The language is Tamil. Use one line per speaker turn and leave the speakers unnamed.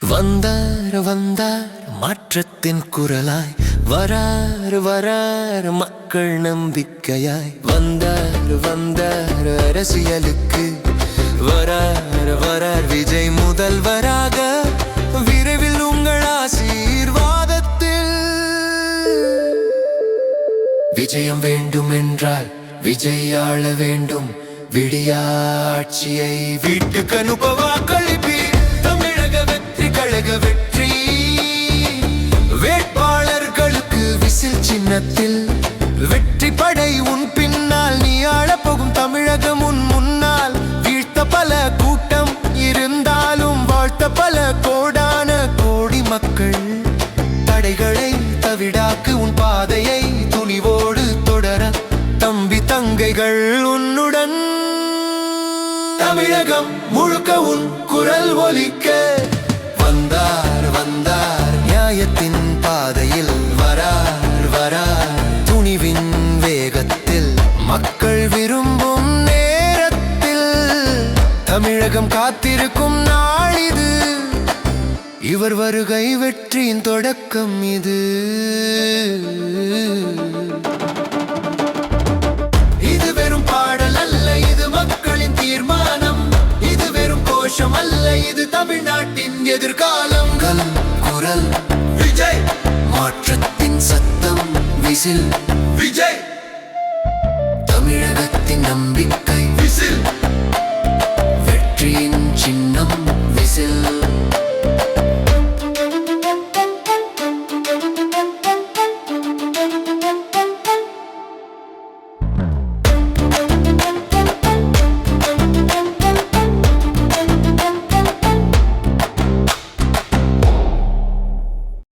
வந்தார் வந்தார் மாற்றத்தின் குரலாய். வரார் வரார் மக்கள் நம்பிக்கையாய். வந்தார் வந்தார் அரசியலுக்கு. வரார் வரார் விஜய் முதல்வராக. விரைவில் உங்கள் ஆசீர்வாதத்தில். விஜயம் வேண்டும் என்றால் விஜய் ஆள வேண்டும். விடியாட்சியை வீட்டுக்கு அனுபவாக்க கழக வெற்றி. வேட்பாளர்களுக்கு விசில் சின்னத்தில் வெற்றி படை உன் பின்னால். நீ ஆளப்போகும் தமிழகம் உன் முன்னால். வீழ்த்த பல கூட்டம் இருந்தாலும் வாழ்த்த பல கோடான கோடி மக்கள். தடைகளை தவிடாக்கு உன் பாதையை துணிவோடு தொடர. தம்பி தங்கைகள் உன்னுடன். தமிழகம் முழுக்க உன் குரல் ஒலிக்க. தமிழகம் காத்திருக்கும் நாளிது. இவர் வருகை வெற்றியின் தொடக்கம் இது. இது வெறும் பாடல் அல்ல இது மக்களின் தீர்மானம். இது வெறும் கோஷம் அல்ல இது தமிழ்நாட்டின் எதிர்காலம். கல் குரல் விஜய். மாற்றத்தின் சத்தம் விசில். விஜய். தமிழகத்தின் நம்பிக்கை. you.